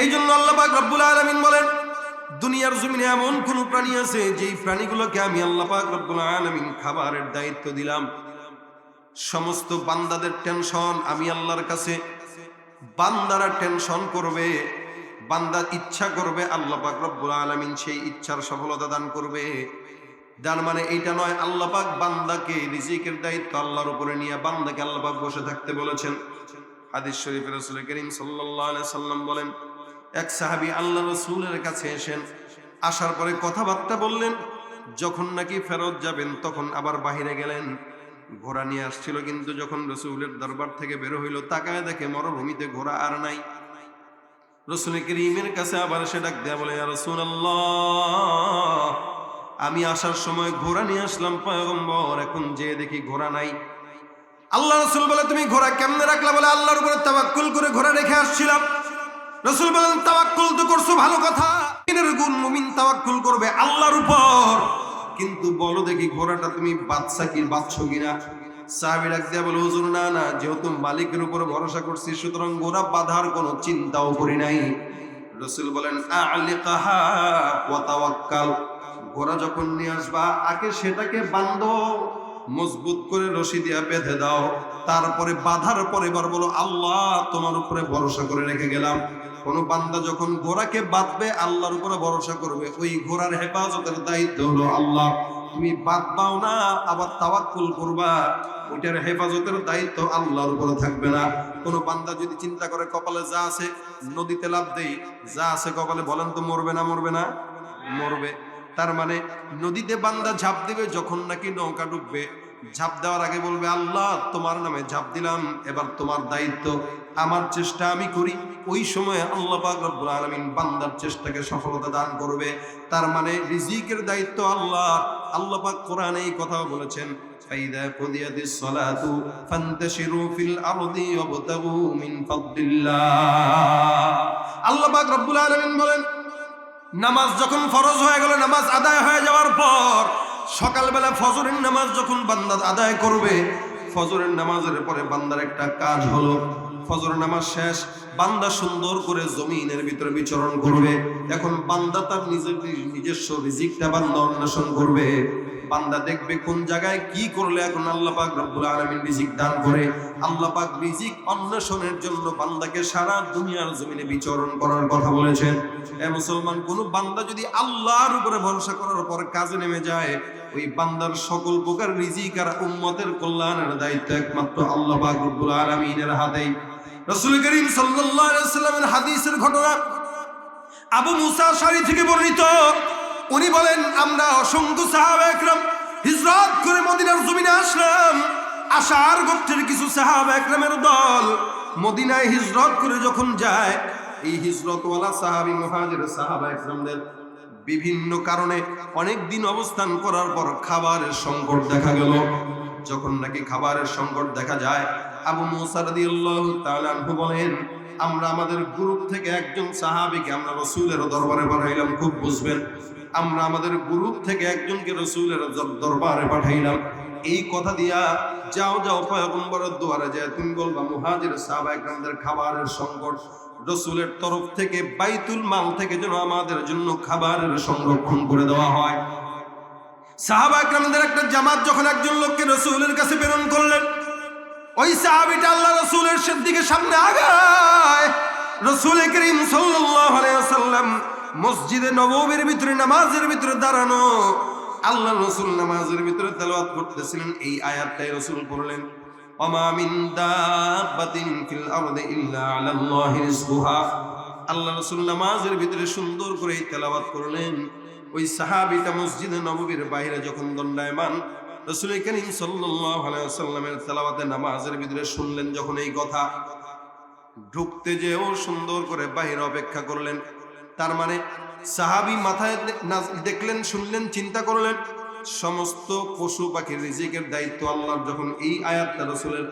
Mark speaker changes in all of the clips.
Speaker 1: এই জন্য আল্লাহ পাক রব্বুল আলামিন বলেন, দুনিয়ার জমিনে এমন কোন প্রাণী আছে যেই প্রাণীগুলোকে আমি আল্লাহ পাক রব্বুল আলামিন খাবারের দায়িত্ব দিলাম। সমস্ত বান্দাদের টেনশন আমি আল্লাহর কাছে। বান্দারা টেনশন করবে, বান্দা ইচ্ছা করবে, আল্লাহ পাক রব্বুল আলামিন সেই ইচ্ছার সফলতা দান করবে। যার মানে এইটা নয়, আল্লাহ পাক বান্দাকে রিজিকের দায়িত্ব আল্লাহর উপরে নিয়ে বান্দাকে আল্লাহ পাক বসে থাকতে বলেছেন। হাদিস শরীফে রাসূল করিম আলাইহি সাল্লাম বলেন এক সাহাবী আল্লাহ রসুলের কাছে এসেন। আসার পরে কথাবার্তা বললেন, যখন নাকি ফেরত যাবেন তখন আবার বাহিরে গেলেন। ঘোড়া নিয়ে আসছিল কিন্তু যখন রসুলের দরবার থেকে বের হইল, তাকায় দেখে মরুভূমিতে ঘোড়া আর নাই। রসুল করিমের কাছে আবার সে ডাক দেয়া বলে রসুল আমি আসার সময় ঘোড়া নিয়ে আসলাম, পয়গম্বর, এখন যে দেখি ঘোড়া নাই। আল্লাহ রসুল বলে, তুমি ঘোড়া কেমনে রাখলা? বলে, আল্লাহর উপরে তাবাক্কুল করে ঘোড়া রেখে আসছিলাম। রসুল বলেন, তাওয়াক্কুল তো করছ, ভালো কথা। মুমিনের গুণ মুমিন তাওয়াক্কুল করবে আল্লাহর উপর। কিন্তু বলো দেখি ঘোড়াটা তুমি বাদশা কি বাদছো কিনা? সাহাবী ডাক দিয়া বলে, হুজুর, না না, যেহেতু মালিকের উপর ভরসা করছি, সুতরাং ঘোড়া বাঁধার কোনো চিন্তাও করি নাই। রসুল বলেন আলিকাহা ওয়া তাওয়াক্কাল। ঘোড়া যখন নিয়ে আসবা, আগে সেটাকে বান্ধো মজবুত করে রশি দিয়া বেঁধে দাও। তারপরে বাধার পরে এবার বলো, আল্লাহ, তোমার উপরে ভরসা করে রেখে গেলাম। কোন বান্দা যখন ঘোড়াকে বাঁধবে, আল্লাহর উপরে ভরসা করবে। ওই ঘোড়ার হেফাজতের দায়িত্ব হলো আল্লাহ। তুমি বাঁধবাও না, আবার তাওয়াক্কুল করবা। ওইটার হেফাজতের দায়িত্ব আল্লাহর উপরে থাকবে না। কোনো বান্দা যদি চিন্তা করে, কপালে যা আছে, নদীতে লাভ দেই। যা আছে কপালে, বলেন তো, মরবে না মরবে না? মরবে। তার মানে নদীতে বান্দা ঝাঁপ দিবে, যখন নাকি নৌকা ডুববে। ঝাঁপ দেওয়ার আগে বলবে, আল্লাহ, তোমার নামে ঝাঁপ দিলাম, এবার তোমার দায়িত্ব, আমার চেষ্টা আমি করি। ওই সময় আল্লাহ রব্বুল আলামিন বান্দার চেষ্টাকে সফলতা দান করবে। তার মানে রিজিকের দায়িত্ব আল্লাহ আল্লাহ পাক কোরআনে এই কথাও বলেছেন আল্লাহ পাক রব্বুল আলামিন বলেন নামাজ যখন ফরজ হয়ে গেল, নামাজ আদায় হয়ে যাওয়ার পর সকালবেলা ফজরের নামাজ যখন বান্দা আদায় করবে, ফজরের নামাজের পরে বান্দার একটা কাজ হলো, ফজরের নামাজ শেষ, বান্দা সুন্দর করে জমিনের ভিতরে বিচরণ করবে। এখন বান্দা তার নিজের নিজস্ব রিজিকটা বান্দা অন্বেষণ করবে। বান্দা দেখবে কোন জায়গায় কি করলে এখন আল্লাহ পাক রব্বুল আলামিন রিজিক দান করে। আল্লাহ পাক রিজিক অন্বেষণের জন্য বান্দাকে সারা দুনিয়ার জমিনে বিচরণ করার কথা বলেছেন। এ মুসলমান, কোন বান্দা যদি আল্লাহর উপরে ভরসা করার পর কাজে নেমে যায়, ওই বান্দার সকল প্রকার রিজিক আর উম্মতের কল্যাণের দায়িত্ব একমাত্র আল্লাহ পাক রব্বুল আলামিনের হাতেই। রাসূল করিম আলাইহি সাল্লামের হাদিসের ঘটনা আবু মুসা শাড়ি থেকে বর্ণিত। উনি বলেন, আমরা অসংখ্য সাহাবা একরাম হিজরত করে মদিনার জমিনে আসলাম। আশার গোত্রের কিছু সাহাবা একরামের দল মদিনায় হিজরত করে যখন যায়, এই হিজরতওয়ালা সাহাবি, মুহাজির সাহাবা একরামদের বিভিন্ন কারণে অনেক দিন অবস্থান করার পর খাবারের সংকট দেখা গেল। যখন নাকি খাবারের সংকট দেখা যায়, আবু মুসা রাদিয়াল্লাহু তাআলা বলেন আমরা আমাদের গ্রুপ থেকে একজন সাহাবীকে আমরা রসুলের দরবারে পাঠাইলাম, খুব বুঝবেন। আমরা আমাদের গ্রুপ থেকে একজনকে রসুলের দরবারে পাঠাইলাম। এই কথা দিয়া যাও যাও, পয়গম্বরের দুয়ারে যায়। তুমি বলবা, মুহাজির সাহাবা একরামদের খাবারের সংকট। রসুলের তরফ থেকে বাইতুল মাল থেকে যেন আমাদের জন্য খাবারের সংরক্ষণ করে দেওয়া হয়। সাহাবা একরামদের একটা জামাত যখন একজন লোককে রসুলের কাছে প্রেরণ করলেন ওই সাহাবিটা আল্লাহ রসুলের দিকে সামনে আগায়। রসুল করিম ওয়াসাল্লাম মসজিদে নববীর ভিতরে, নামাজের ভিতরে দাঁড়ানো আল্লাহ রসুল নামাজের ভিতরে তেলাওয়াত করতেছিলেন। এই আয়াতটাই রসুল দাব্বাতিন ফিল আরদি ইল্লা আলাল্লাহি রিজকুহা। আল্লাহ রসুল নামাজের ভিতরে সুন্দর করে তেলাওয়াত করলেন। ওই সাহাবিটা মসজিদে নববীর বাইরে যখন দণ্ডায়মান রসুল করিম ওয়াসাল্লামের তেলাওয়াতে নামাজের ভিতরে শুনলেন যখন এই কথা। ঢুকতে যেও সুন্দর করে বাইরে অপেক্ষা করলেন। তার মানে সাহাবি মাথায় দেখলেন, শুনলেন, চিন্তা করলেন, সমস্ত পশু পাখির রিজিকের দায়িত্ব আল্লাহর। যখন এই আয়াতটা রসুলের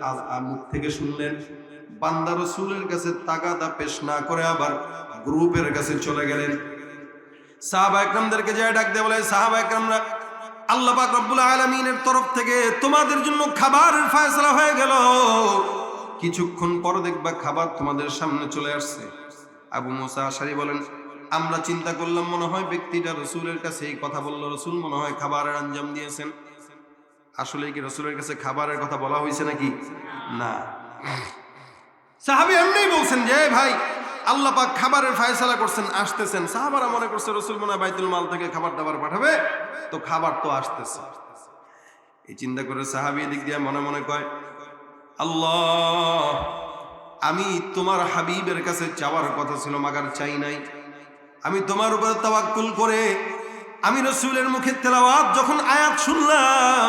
Speaker 1: মুখ থেকে শুনলেন, বান্দা রসুলের কাছে তাগাদা পেশ না করে আবার গ্রুপের কাছে চলে গেলেন। সাহাবা একরামদেরকে যায় ডাক দিয়ে বলে, সাহাবা একরামরা আল্লাহ পাক রব্বুল আলামিনের তরফ থেকে তোমাদের জন্য খাবারের ফয়সালা হয়ে গেল। কিছুক্ষণ পর দেখবা খাবার তোমাদের সামনে চলে আসছে। আবু মোসা আশারি বলেন, আমরা চিন্তা করলাম মনে হয় ব্যক্তিটা রসুলের কাছে এই কথা বলল। রসুল মনে হয় খাবারের আঞ্জাম দিয়েছেন। আসলে কি রসুলের কাছে খাবারের কথা বলা হয়েছে নাকি? না। সাহাবি এমনি বলছেন যে, ভাই আল্লাহ পাক খাবারের ফায়সালা করছেন, আসতেছেন। সাহাবারা মনে করছে, রসুল মনে বাইতুল মাল থেকে খাবার দাবার পাঠাবে, তো খাবার তো আসতেছে। এই চিন্তা করে সাহাবি দিক দিয়ে মনে মনে কয়, আল্লাহ, আমি তোমার হাবিবের কাছে চাওয়ার কথা ছিল, মাগার চাই নাই। আমি তোমার উপরে তাওয়াক্কুল করে, আমি রসুলের মুখে তেলাওয়াত যখন আয়াত শুনলাম,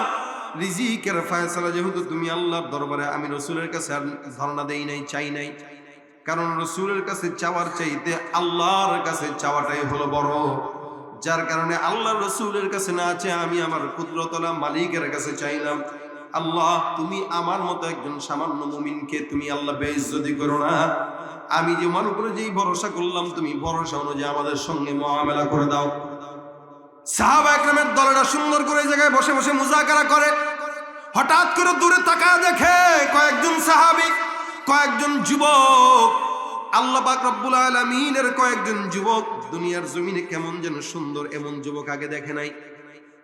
Speaker 1: রিজিকের ফায়সালা, যেহেতু তুমি আল্লাহর দরবারে, আমি রসুলের কাছে আর ধারণা দেই নাই, চাই নাই। কারণ রসুলের কাছে চাওয়ার চাইতে আল্লাহর কাছে চাওয়াটাই হলো বড়। যার কারণে আল্লাহ রসুলের কাছে না আছে আমি আমার কুদরতলা মালিকের কাছে চাইলাম, আল্লাহ, তুমি আমার মতো একজন সামান্য মুমিনকে তুমি আল্লাহ বেইজ্জতি করো না। আমি যে আমার উপরে যেই ভরসা করলাম, তুমি ভরসা অনুযায়ী আমাদের সঙ্গে মহামেলা করে দাও। সাহাবা একরামের দলেরা সুন্দর করে জায়গায় বসে বসে মুজাকারা করে। হঠাৎ করে দূরে তাকায় দেখে কয়েকজন সাহাবি, কয়েকজন যুবক আল্লাহ পাক রব্বুল আলামিনের কয়েকজন যুবক দুনিয়ার জমিনে কেমন যেন সুন্দর এমন যুবক আগে দেখে নাই।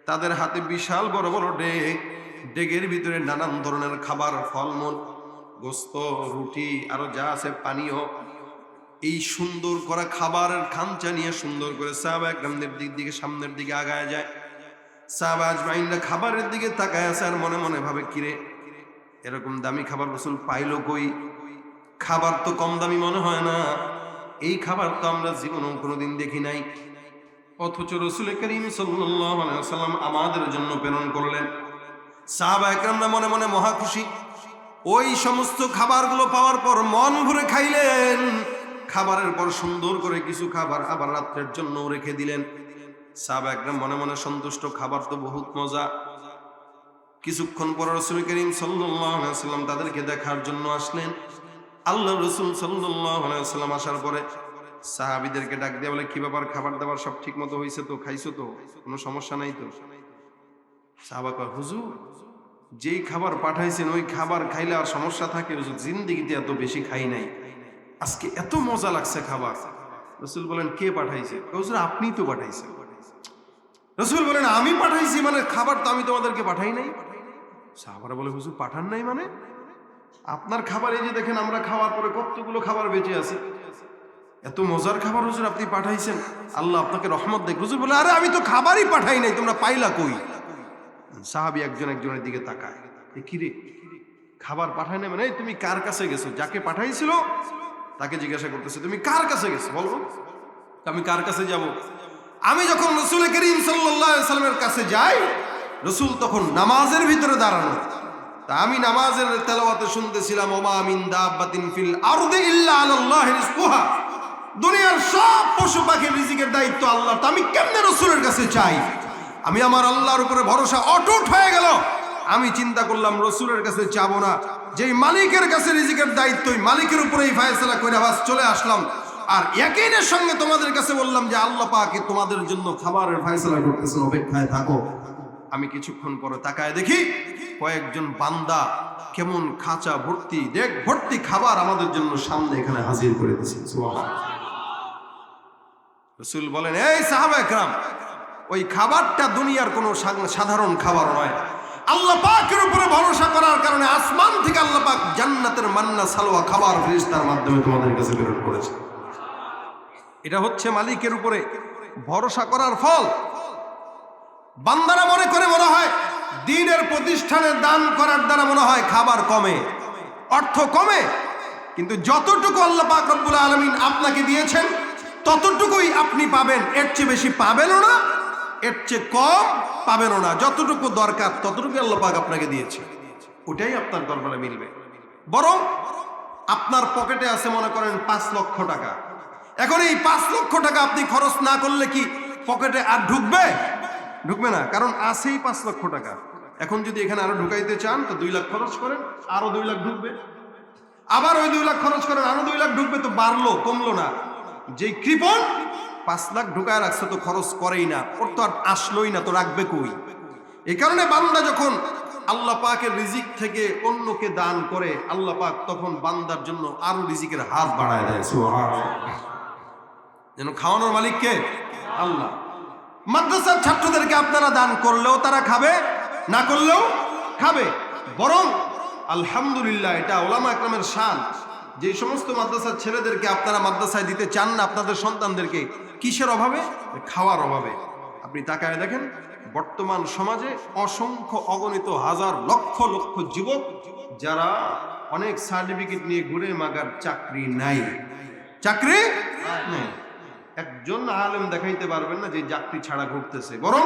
Speaker 1: তাদের হাতে বিশাল বড় বড় ডেক ডেগের ভিতরে নানান ধরনের খাবার, ফলমূল, গোস্ত, রুটি, আরও যা আছে পানীয়। এই সুন্দর করা খাবারের খামচা নিয়ে সুন্দর করে সাহাবা একরামদের দিক দিকে, সামনের দিকে আগায় যায়। সাহাবা আজমাইনরা খাবারের দিকে তাকায় আছে আর মনে মনে ভাবে, কিরে, এরকম দামি খাবার রসুল পাইলো কই? খাবার তো কম দামি মনে হয় না। এই খাবার তো আমরা জীবনেও কোনোদিন দেখি নাই। অথচ রসুল করিম সাল্লাম আমাদের জন্য প্রেরণ করলেন। সাহাবা মনে মনে মহা খুশি। ওই সমস্ত খাবারগুলো পাওয়ার পর মন ভরে খাইলেন। খাবারের পর সুন্দর করে কিছু খাবার আবার রাত্রের জন্য রেখে দিলেন। সাহাবা একরাম মনে মনে সন্তুষ্ট, খাবার তো বহুত মজা। কিছুক্ষণ পর রসুল করিম সাল্লাম তাদেরকে দেখার জন্য আসলেন। আল্লাহ রসুল সাল্লাম আসার পরে সাহাবিদেরকে ডাক দিয়ে বলে, কি ব্যাপার, খাবার দাবার সব ঠিক মতো হয়েছে তো? খাইছো তো? কোনো সমস্যা নাই তো? সাহাবা কয়, হুজুর, যেই খাবার পাঠাইছেন, ওই খাবার খাইলে আর সমস্যা থাকে? জিন্দিগিতে এত বেশি খাই নাই। আজকে এত মজা লাগছে খাবার। রসুল বলেন, কে পাঠাইছে? হুজুর, আপনি তো পাঠাইছেন। রসুল বলেন, আমি পাঠাইছি মানে খাবার তো আমি তোমাদেরকে পাঠাই নাই। সাহাবারা বলে, হুজুর, পাঠান নাই মানে? আপনার খাবার, এই যে দেখেন আমরা খাওয়ার পরে কতগুলো খাবার বেঁচে আছে। এত মজার খাবার হুজুর আপনি পাঠাইছেন। আল্লাহ আপনাকে রহমত দেখ। হুজুর বলে, আরে, আমি তো খাবারই পাঠাই নাই, তোমরা পাইলা কই? সাহাবি একজন একজনের দিকে তাকায়। এ কি রে? খাবার পাঠায় না মানে? তুমি কার কাছে গেছো? যাকে পাঠাইছিল, তাকে জিজ্ঞাসা করতেছে, তুমি কার কাছে গেছো? বলো। আমি কার কাছে যাব? আমি যখন রসুল করিম সাল্লামের কাছে যাই, রসুল তখন নামাজের ভিতরে দাঁড়ানো। তা আমি নামাজের তেলাওয়াতে শুনতেছিলাম, ওমা মিন দাব্বাতিন ফিল আরদি ইল্লা আলাল্লাহি রিজকুহা। দুনিয়ার সব পশু পাখির রিজিকের দায়িত্ব আল্লাহ। তা আমি কেমনে রসুলের কাছে চাই? আমি আমার আল্লাহর উপরে ভরসা অটুট হয়ে গেল। আমি চিন্তা করলাম, রসুলের কাছে চাবো না। যেই মালিকের কাছে রিজিকের দায়িত্ব মালিকের উপরেই ফায়সালা করে আবার চলে আসলাম। আর একইনের সঙ্গে তোমাদের কাছে বললাম যে, আল্লাহ পাকে তোমাদের জন্য খাবারের ফায়সালা করতেছেন, অপেক্ষায় থাকো। আমি কিছুক্ষণ পরে তাকায় দেখি কয়েকজন বান্দা কেমন খাঁচা ভর্তি, দেখ ভর্তি খাবার আমাদের জন্য সামনে এখানে হাজির করে দিয়েছে। রসুল বলেন, এই সাহাবা একরাম, ওই খাবারটা দুনিয়ার কোনো সাধারণ খাবার নয়। আল্লাহ পাকের উপরে ভরসা করার কারণে আসমান থেকে আল্লাহ পাক জান্নাতের মান্না সালোয়া খাবার ফেরেশতার মাধ্যমে তোমাদের কাছে প্রেরণ করেছে। এটা হচ্ছে মালিকের উপরে ভরসা করার ফল। বান্দারা মনে করে মনে হয়, দিনের প্রতিষ্ঠানে দান করার দ্বারা মনে হয় খাবার কমে, অর্থ কমে। কিন্তু যতটুকু আল্লাহ পাক রব্বুল আলমিন আপনাকে দিয়েছেন, ততটুকুই আপনি পাবেন। এর চেয়ে বেশি পাবেনও না, এর চেয়ে কম পাবেনও না। যতটুকু দরকার ততটুকু আল্লাহ পাক আপনাকে দিয়েছে। ওটাই আপনার দরবারে মিলবে। বরং আপনার পকেটে আছে মনে করেন পাঁচ লক্ষ টাকা। এখন এই পাঁচ লক্ষ টাকা আপনি খরচ না করলে কি পকেটে আর ঢুকবে? ঢুকবে না, কারণ আছেই পাঁচ লক্ষ টাকা। এখন যদি এখানে আরও ঢুকাইতে চান, তো দুই লাখ খরচ করেন, আরও দুই লাখ ঢুকবে। আবার ওই দুই লাখ খরচ করেন, আরও দুই লাখ ঢুকবে, তো বাড়লো, কমলো না। যে কৃপন, পাঁচ লাখ ঢুকায় রাখছে, তো খরচ করেই না। ওর তো আর আসলোই না, তো রাখবে কই? এই কারণে বান্দা যখন আল্লাহ পাকের রিজিক থেকে অন্যকে দান করে, আল্লাহ পাক তখন বান্দার জন্য আরও রিজিকের হাত বাড়ায় দেয় যেন খাওয়ানোর মালিক কে? আল্লাহ। মাদ্রাসার ছাত্রদেরকে আপনারা দান করলেও তারা খাবে, না করলেও খাবে। বরং আলহামদুলিল্লাহ, এটা ওলামা একরামের শান। যে সমস্ত মাদ্রাসার ছেলেদেরকে আপনারা মাদ্রাসায় দিতে চান না, আপনাদের সন্তানদেরকে কিসের অভাবে? খাওয়ার অভাবে। আপনি তাকায় দেখেন, বর্তমান সমাজে অসংখ্য অগণিত হাজার লক্ষ লক্ষ যুবক, যারা অনেক সার্টিফিকেট নিয়ে ঘুরে মাগার চাকরি নাই। চাকরি নেই। একজন আলেম দেখাইতে পারবেন না যে চাকরি ছাড়া ঘুরতেছে। বরং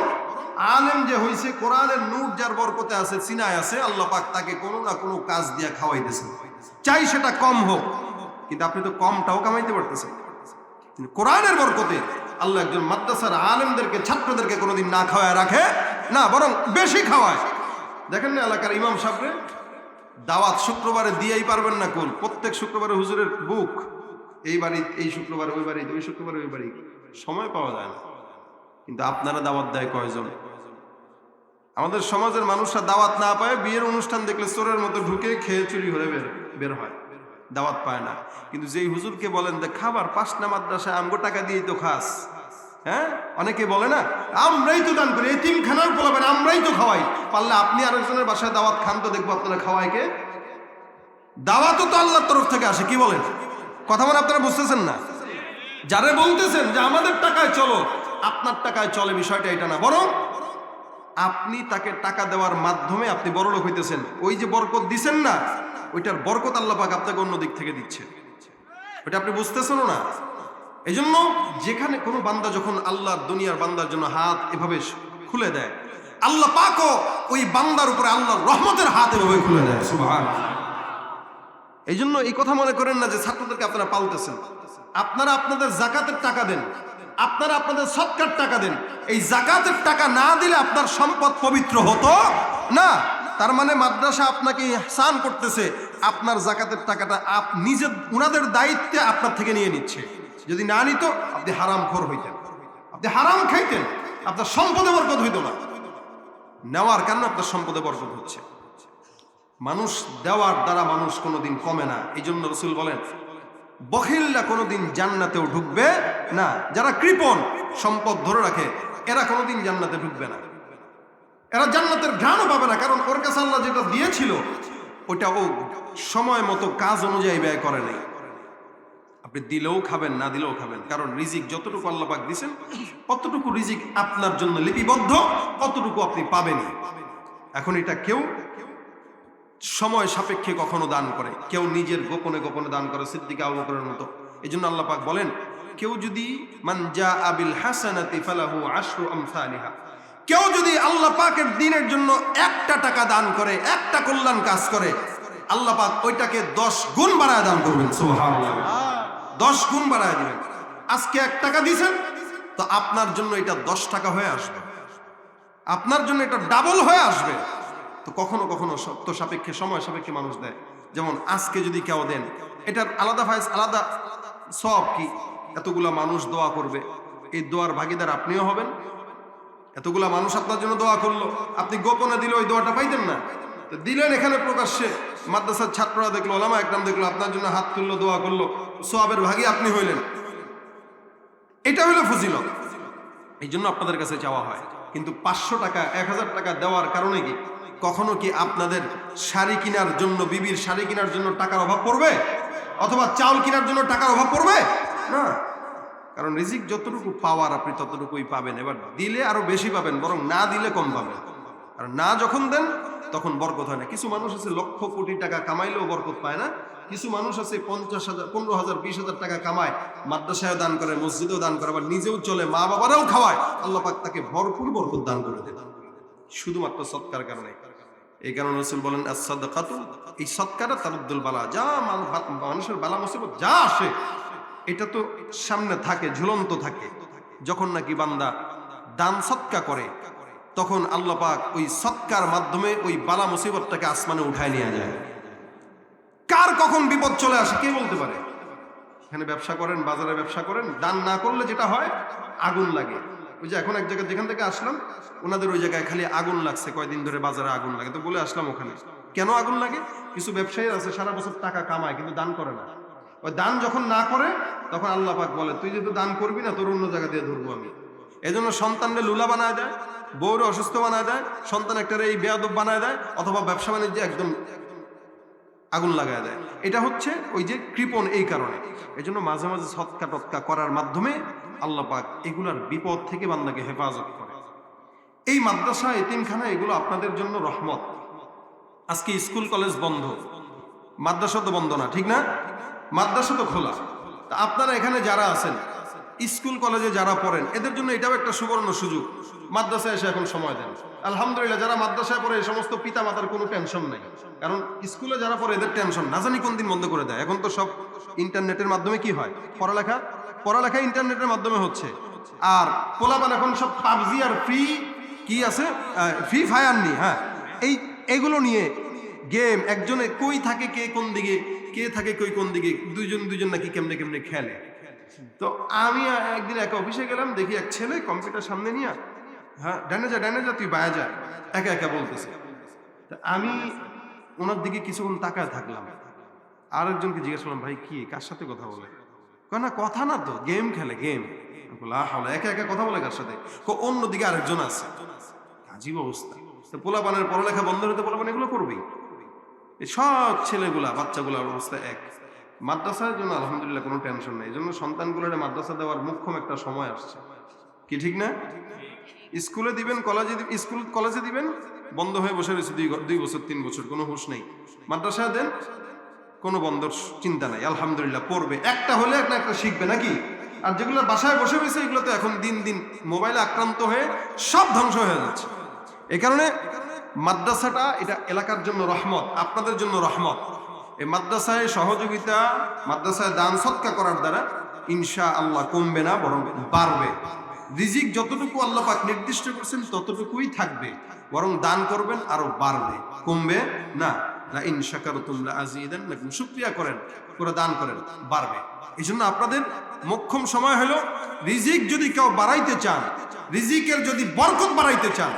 Speaker 1: আলেম যে হইছে, কোরআনের নূর যার বরকতে আছে, সিনায় আছে, আল্লাহ পাক তাকে কোনো না কোনো কাজ দিয়া খাওয়াইতেছে চাই সেটা কম হোক, কিন্তু আপনি তো কমটাও কামাইতে পারতেছেন। কোরআনের বরকতে আল্লাহ একজন মাদ্রাসার আলেমদেরকে, ছাত্রদেরকে কোনোদিন না খাওয়ায় রাখে, না, বরং বেশি খাওয়ায়। দেখেন না এলাকার ইমাম সাহেবরে, দাওয়াত শুক্রবারে দিয়েই পারবেন না কোন? প্রত্যেক শুক্রবারে হুজুরের বুক এই বাড়ি, এই শুক্রবার, ওই বাড়ি, ওই শুক্রবার, ওই বাড়ি। সময় পাওয়া যায় না। কিন্তু আপনারা দাওয়াত দেয় কয়জন? আমাদের সমাজের মানুষরা দাওয়াত না পায়, বিয়ের অনুষ্ঠান দেখলে চোরের মতো ঢুকে খেয়ে চুরি হয়ে বের বের হয়। দাওয়াত পায় না। কিন্তু যেই হুজুরকে বলেন যে, খাবার পাঁচটা মাদ্রাসায় আমগো টাকা দিয়েই তো খাস। হ্যাঁ? অনেকে বলে না, আমরাই তো দান করি এতিম খানার বলবেন আমরাই তো খাওয়াই। পারলে আপনি আরেকজনের বাসায় দাওয়াত খান তো দেখব আপনারা খাওয়াই কে? দাওয়াতও তো আল্লাহর তরফ থেকে আসে, কি বলেন? কথা মানে আপনারা বুঝতেছেন না? যারে বলতেছেন যে আমাদের টাকায় চলো, আপনার টাকায় চলে বিষয়টা এটা না, বরং আপনি তাকে টাকা দেওয়ার মাধ্যমে আপনি বড় লোক হইতেছেন। ওই যে বরকত দিছেন না, ওইটার বরকত আল্লাহ পাক আপনাকে অন্য দিক থেকে দিচ্ছে। ওইটা আপনি বুঝতেছেন না? এই জন্য যেখানে কোনো বান্দা যখন আল্লাহর দুনিয়ার বান্দার জন্য হাত এভাবে খুলে দেয়, আল্লাহ পাকও ওই বান্দার উপরে আল্লাহর রহমতের হাত এভাবে খুলে দেয় সুবহান এই জন্য এই কথা মনে করেন না যে ছাত্রদেরকে আপনারা পালতেছেন আপনারা আপনাদের জাকাতের টাকা দেন। আপনারা আপনাদের সৎকার টাকা দেন। এই জাকাতের টাকা না দিলে আপনার সম্পদ পবিত্র হতো না। তার মানে মাদ্রাসা আপনাকে স্নান করতেছে। আপনার জাকাতের টাকাটা আপ নিজে উনাদের দায়িত্বে আপনার থেকে নিয়ে নিচ্ছে। যদি না নিত, আপনি হারাম খোর হইতেন। আপনি হারাম খাইতেন। আপনার সম্পদে বরকত হইতো না। নেওয়ার কারণে আপনার সম্পদে বরকত হচ্ছে। মানুষ দেওয়ার দ্বারা মানুষ কোনোদিন কমে না। এই জন্য রসুল বলেন বখিল্লা কোনোদিন জান্নাতেও ঢুকবে না। যারা কৃপণ, সম্পদ ধরে রাখে, এরা কোনোদিন জান্নাতে ঢুকবে না। এরা জান্নাতের ঘ্রাণও পাবে না। কারণ ওর কাছে আল্লাহ যেটা দিয়েছিল ওটা ও সময় মতো কাজ অনুযায়ী ব্যয় করে নাই। আপনি দিলেও খাবেন, না দিলেও খাবেন। কারণ রিজিক যতটুকু আল্লাহ পাক দিছেন কতটুকু রিজিক আপনার জন্য লিপিবদ্ধ কতটুকু আপনি পাবেনই। এখন এটা কেউ সময় সাপেক্ষে কখনো দান করে। কেউ নিজের গোপনে গোপনে দান করে, সিদ্দিক আবু মতো। এই জন্য আল্লাহ পাক বলেন, কেউ যদি মানজা আবিল হাসানাতি ফালাহু আশরু আমসালিহা। কেউ যদি আল্লাহ পাকের দিনের জন্য একটা টাকা দান করে, একটা কল্যাণ কাজ করে, আল্লাহ পাক ওইটাকে দশ গুণ বাড়ায় দান করবেন দশ গুণ বাড়ায় দিবেন। আজকে এক টাকা দিয়েছেন, তো আপনার জন্য এটা দশ টাকা হয়ে আসবে। আপনার জন্য এটা ডাবল হয়ে আসবে। তো কখনো কখনো সত্য সাপেক্ষে, সময় সাপেক্ষে মানুষ দেয়। যেমন আজকে যদি কেউ দেন, এটার আলাদা ফাইজ আলাদা সব কি? এতগুলা মানুষ দোয়া করবে। এই দোয়ার ভাগিদার আপনিও হবেন। এতগুলা মানুষ আপনার জন্য দোয়া করল। আপনি গোপনে দিলে ওই দোয়াটা পাইতেন না। তো দিলেন এখানে প্রকাশ্যে। মাদ্রাসার ছাত্ররা দেখল, ওলামা একরাম দেখল, আপনার জন্য হাত তুললো, দোয়া করল। সোয়াবের ভাগি আপনি হইলেন। এটা হইল ফজিলত। এই জন্য আপনাদের কাছে চাওয়া হয়। কিন্তু পাঁচশো টাকা, এক হাজার টাকা দেওয়ার কারণে কি? কখনো কি আপনাদের শাড়ি কেনার জন্য, বিবির শাড়ি কেনার জন্য টাকার অভাব পড়বে? অথবা চাউল কেনার জন্য টাকার অভাব পড়বে? না। কারণ রিজিক যতটুকু পাওয়ার আপনি ততটুকুই পাবেন। এবার দিলে আরও বেশি পাবেন, বরং না দিলে কম পাবেন। আর না যখন দেন, তখন বরকত হয় না। কিছু মানুষ আছে লক্ষ কোটি টাকা কামাইলেও বরকত পায় না। কিছু মানুষ আছে পঞ্চাশ হাজার, পনেরো হাজার, বিশ হাজার টাকা কামায় মাদ্রাসায় দান করে, মসজিদেও দান করে, আবার নিজেও চলে মা বাবারাও খাওয়ায়। আল্লাহ পাক তাকে ভরপুর বরকত দান করে দেন। শুধুমাত্র সৎকার কারণে এই কারণে রসুল বলেন আসাদাকাতু এই সৎকারা তারুদ্দুল বালা, যা মান- মানুষের বালা, মুসিবত, যা আসে, এটা তো সামনে থাকে, ঝুলন্ত থাকে। যখন নাকি বান্দা দান সৎকা করে, তখন আল্লাহ পাক ওই সৎকার মাধ্যমে ওই বালা, মুসিবতটাকে আসমানে উঠায় নিয়ে যায়। কার কখন বিপদ চলে আসে, কে বলতে পারে? এখানে ব্যবসা করেন, বাজারে ব্যবসা করেন, দান না করলে যেটা হয়, আগুন লাগে। ওই যে এখন এক জায়গায় যেখান থেকে আসলাম, ওনাদের ওই জায়গায় খালি আগুন লাগছে, কয়দিন ধরে বাজারে আগুন লাগে। তো বলে আসলাম ওখানে। কেন আগুন লাগে? কিছু ব্যবসায়ী আছে, সারা বছর টাকা কামায়, কিন্তু দান করে না। ওই দান যখন না করে, তখন আল্লাহ পাক বলে, তুই যেহেতু দান করবি না, তোর অন্য জায়গা দিয়ে ধরবো আমি। এই জন্য সন্তানকে লুলা বানায় দেয়, বউরে অসুস্থ বানায় দেয়, সন্তান একটা এই বেয়াদব বানায় দেয়, অথবা ব্যবসা বাণিজ্যে একদম আগুন লাগায় দেয়। এটা হচ্ছে ওই যে কৃপণ এই কারণে। এই জন্য মাঝে মাঝে সৎকা টৎকা করার মাধ্যমে আল্লাহ পাক এগুলার বিপদ থেকে বান্দাকে হেফাজত করে। এই মাদ্রাসা, এতিমখানা, এগুলো আপনাদের জন্য রহমত। আজকে স্কুল, কলেজ বন্ধ। মাদ্রাসা তো বন্ধ না, ঠিক না? মাদ্রাসা তো খোলা। তা আপনারা এখানে যারা আছেন স্কুল, কলেজে যারা পড়েন, এদের জন্য এটাও একটা সুবর্ণ সুযোগ। মাদ্রাসায় এসে এখন সময় দেন। আলহামদুলিল্লাহ, যারা মাদ্রাসায় পড়ে, এই সমস্ত পিতা মাতার কোনো টেনশন নাই। কারণ স্কুলে যারা পড়ে, এদের টেনশন না জানি কোন দিন বন্ধ করে দেয়। এখন তো সব ইন্টারনেটের মাধ্যমে কি হয়? পড়ালেখা? পড়ালেখা ইন্টারনেটের মাধ্যমে হচ্ছে। আর পোলাপান এখন সব পাবজি আর ফ্রি, কি আছে? ফ্রি ফায়ার নি হ্যাঁ। এই, এগুলো নিয়ে গেম, একজনে কই থাকে কে কোন দিকে, কে থাকে কই কোন দিকে, দুইজন দুইজন নাকি কেমনে কেমনে খেলে। তো আমি একদিন এক অফিসে গেলাম, দেখি এক ছেলে কম্পিউটার সামনে নিয়ে হ্যাঁ ডানে যা ডানে যা, তুই বায়া যা। একা একা বলতেছে। আমি ওনার দিকে কিছুক্ষণ তাকায় থাকলাম। আরেকজনকে জিজ্ঞেস করলাম, ভাই, কি, কার সাথে কথা বলে? না, কথা না তো, গেম খেলে, গেম। হলো একা একা কথা বলে কার সাথে? অন্যদিকে আরেকজন আছে। আজীব অবস্থা। তো পোলাপানের পড়ালেখা বন্ধ হতে পোলাপান এগুলো করবেই। সব ছেলেগুলা, বাচ্চাগুলার অবস্থা এক। মাদ্রাসার জন্য আলহামদুলিল্লাহ কোনো টেনশন নেই। এই জন্য সন্তানগুলোর মাদ্রাসা দেওয়ার মুখ্যম একটা সময় আসছে। কি ঠিক না? স্কুলে দিবেন কলেজে স্কুল কলেজে দিবেন, বন্ধ হয়ে বসে রয়েছে দুই দুই বছর, তিন বছর, কোনো হুঁশ নেই। মাদ্রাসা দেন, কোনো বন্ধর চিন্তা নাই, আলহামদুলিল্লাহ, পড়বে। একটা হলে একটা একটা শিখবে নাকি? আর যেগুলো বাসায় বসে রয়েছে, এগুলো তো এখন দিন দিন মোবাইলে আক্রান্ত হয়ে সব ধ্বংস হয়ে যাচ্ছে। এই কারণে মাদ্রাসাটা এটা এলাকার জন্য রহমত, আপনাদের জন্য রহমত। এই মাদ্রাসায় সহযোগিতা, মাদ্রাসায় দান সৎকা করার দ্বারা ইনশা আল্লাহ কমবে না, বরং বাড়বে। রিজিক যতটুকু আল্লাহ পাক নির্দিষ্ট করছেন, ততটুকুই থাকবে। বরং দান করবেন, আরও বাড়বে। কমবে না? করেন, করে দান করেন, বাড়বে। এই জন্য আপনাদের মোক্ষম সময় হলো, রিজিক যদি কেউ বাড়াইতে চান, রিজিকের যদি বাড়াইতে চান,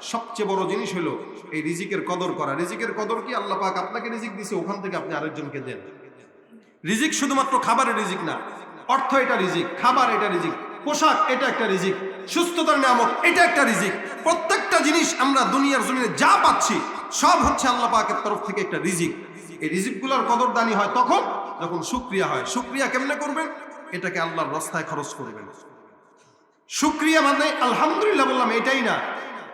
Speaker 1: সবচেয়ে বড় জিনিস হলো এই রিজিকের কদর করা। রিজিকের কদর কি? আল্লাহ পাক আপনাকে রিজিক দিছে, ওখান থেকে আপনি আরেকজনকে দেন। রিজিক শুধুমাত্র খাবারের রিজিক না, অর্থ এটা রিজিক, খাবার এটা রিজিক, পোশাক এটা একটা রিজিক, সুস্থতার নামক এটা একটা রিজিক। প্রত্যেকটা জিনিস আমরা দুনিয়ার জমিনে যা পাচ্ছি, সব হচ্ছে আল্লাহ পাকের তরফ থেকে একটা রিজিক। এই রিজিকগুলোর কদরদানি হয় তখন যখন শুক্রিয়া হয়। শুক্রিয়া কেমনে করবেন? এটাকে আল্লাহর রাস্তায় খরচ করবেন। শুক্রিয়া মানে আলহামদুলিল্লাহ বললাম, এটাই না।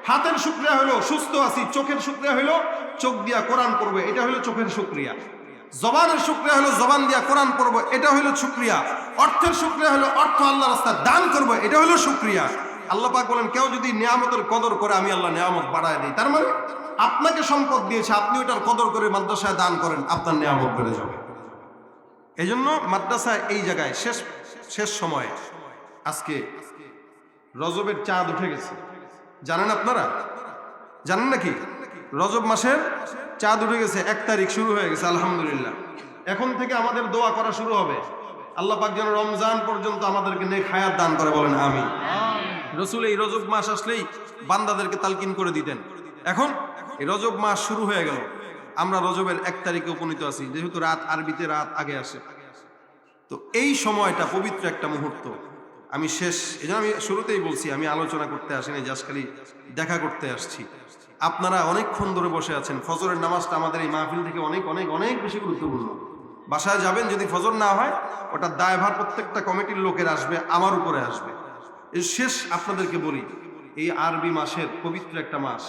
Speaker 1: হাতের শুক্রিয়া হলো, সুস্থ আছি, চোখের শুক্রিয়া হলো, চোখ দিয়া কোরআন করবে এটা হলো চোখের শুক্রিয়া। জবানের শুক্রিয়া হলো জবান দিয়া কোরআন করব এটা হলো শুক্রিয়া। অর্থের শুক্রিয়া হলো অর্থ আল্লাহ রাস্তায় দান করব, এটা হলো শুক্রিয়া। আল্লাহ পাক বলেন, কেউ যদি নিয়ামতের কদর করে, আমি আল্লাহ নিয়ামত বাড়ায় দিই। তার মানে আপনাকে সম্পদ দিয়েছে আপনি ওটার কদর করে মাদ্রাসায় দান করেন, আপনার নিয়ামত বেড়ে যাবে। এই জন্য মাদ্রাসায় এই জায়গায় শেষ শেষ সময়ে, আজকে রজবের চাঁদ উঠে গেছে। জানেন আপনারা? জানেন নাকি? রজব মাসের চাঁদ উঠে গেছে, এক তারিখ শুরু হয়ে গেছে, আলহামদুলিল্লাহ। এখন থেকে আমাদের দোয়া করা শুরু হবে। আল্লাহ পাক যেন রমজান পর্যন্ত আমাদেরকে নেক হায়াত দান করে, বলেন আমি রসুল এই রজব মাস আসলেই বান্দাদেরকে তালকিন করে দিতেন। এখন রজব মাস শুরু হয়ে গেল। আমরা রজবের এক তারিখে উপনীত আছি, যেহেতু রাত আরবিতে রাত আগে আসে। তো এই সময়টা পবিত্র একটা মুহূর্ত। আমি শেষ এই আমি শুরুতেই বলছি, আমি আলোচনা করতে আসিনি, জাস্ট খালি দেখা করতে আসছি। আপনারা অনেকক্ষণ ধরে বসে আছেন, ফজরের নামাজটা আমাদের এই মাহফিল থেকে অনেক অনেক অনেক বেশি গুরুত্বপূর্ণ। বাসায় যাবেন, যদি ফজর না হয়, ওটা দায়ভার প্রত্যেকটা কমিটির লোকের আসবে, আমার উপরে আসবে। এই শেষ আপনাদেরকে বলি, এই আরবি মাসের পবিত্র একটা মাস।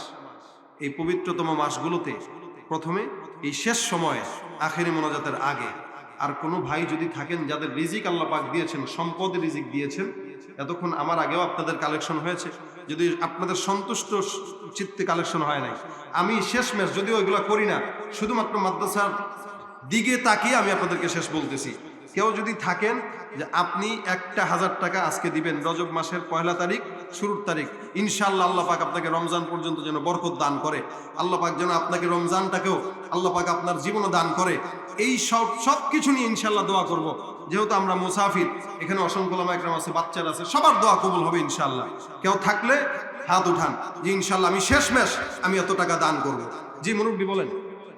Speaker 1: এই পবিত্রতম মাসগুলোতে প্রথমে এই শেষ সময়ে আখেরি মোনাজাতের আগে আর কোনো ভাই যদি থাকেন যাদের রিজিক আল্লাহ পাক দিয়েছেন, সম্পদ রিজিক দিয়েছেন, এতক্ষণ আমার আগেও আপনাদের কালেকশন হয়েছে। যদি আপনাদের সন্তুষ্ট চিত্তে কালেকশন হয় নাই। আমি শেষ ম্যাচ যদিও ওইগুলো করি না, শুধুমাত্র মাদ্রাসার দিকে তাকিয়ে আমি আপনাদেরকে শেষ বলতেছি। কেউ যদি থাকেন যে আপনি একটা হাজার টাকা আজকে দিবেন, রজব মাসের পয়লা তারিখ, শুরুর তারিখ, ইনশাআল্লাহ আল্লাহ পাক আপনাকে রমজান পর্যন্ত যেন বরকত দান করে। আল্লাহ পাক যেন আপনাকে রমজানটাকেও আল্লাহ পাক আপনার জীবনও দান করে। এই সব সব কিছু নিয়ে ইনশাল্লাহ দোয়া করব। যেহেতু আমরা মুসাফির, এখানে অসংখ্য একরাম আছে, বাচ্চারা আছে, সবার দোয়া কবুল হবে ইনশাল্লাহ কেউ থাকলে হাত উঠান। যে ইনশাল্লাহ আমি শেষ মেশ আমি এত টাকা দান করব। জি, মুরব্বী বলেন।